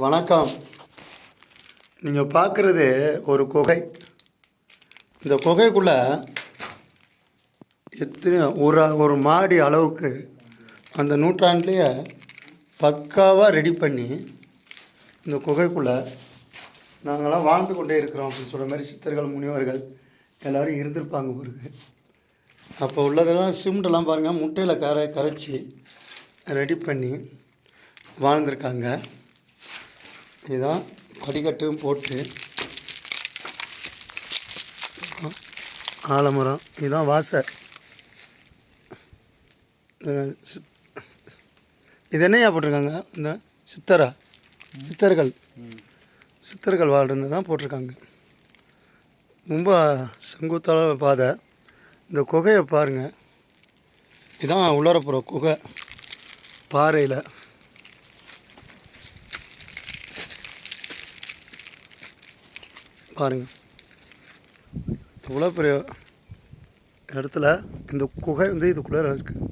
வணக்கம். நீங்கள் பார்க்குறது ஒரு குகை. இந்த குகைக்குள்ளே எத்தனை ஒரு ஒரு மாடி அளவுக்கு அந்த நூற்றாண்டுலேயே பக்காவாக ரெடி பண்ணி இந்த குகைக்குள்ளே நாங்களாம் வாழ்ந்து கொண்டே இருக்கிறோம் அப்படின்னு சொல்கிற மாதிரி சித்தர்கள் முனிவர்கள் எல்லோரும் இருந்திருப்பாங்க ஊருக்கு அப்போ உள்ளதெல்லாம் சிமெண்ட்டெல்லாம் பாருங்கள் முட்டையில் கரை கரைச்சி ரெடி பண்ணி வாழ்ந்திருக்காங்க. இதுதான் படிக்கட்டும் போட்டு. ஆலமரம் இதுதான் வாசை. இது சித்- இது என்னையா போட்டிருக்காங்க? இந்த சித்தரா? சித்தர்கள். சித்தர்கள் வாழ்றது தான் போட்டிருக்காங்க. ரொம்ப செங்குத்தான பாதை. இந்த குகையை பாருங்கள் இதான் உள்ளார போகிற குகை. பாறையில். பாருங்கள் இவ்வளோ பெரிய இடத்துல இந்த குகை வந்து இதுக்குள்ளே இருக்குது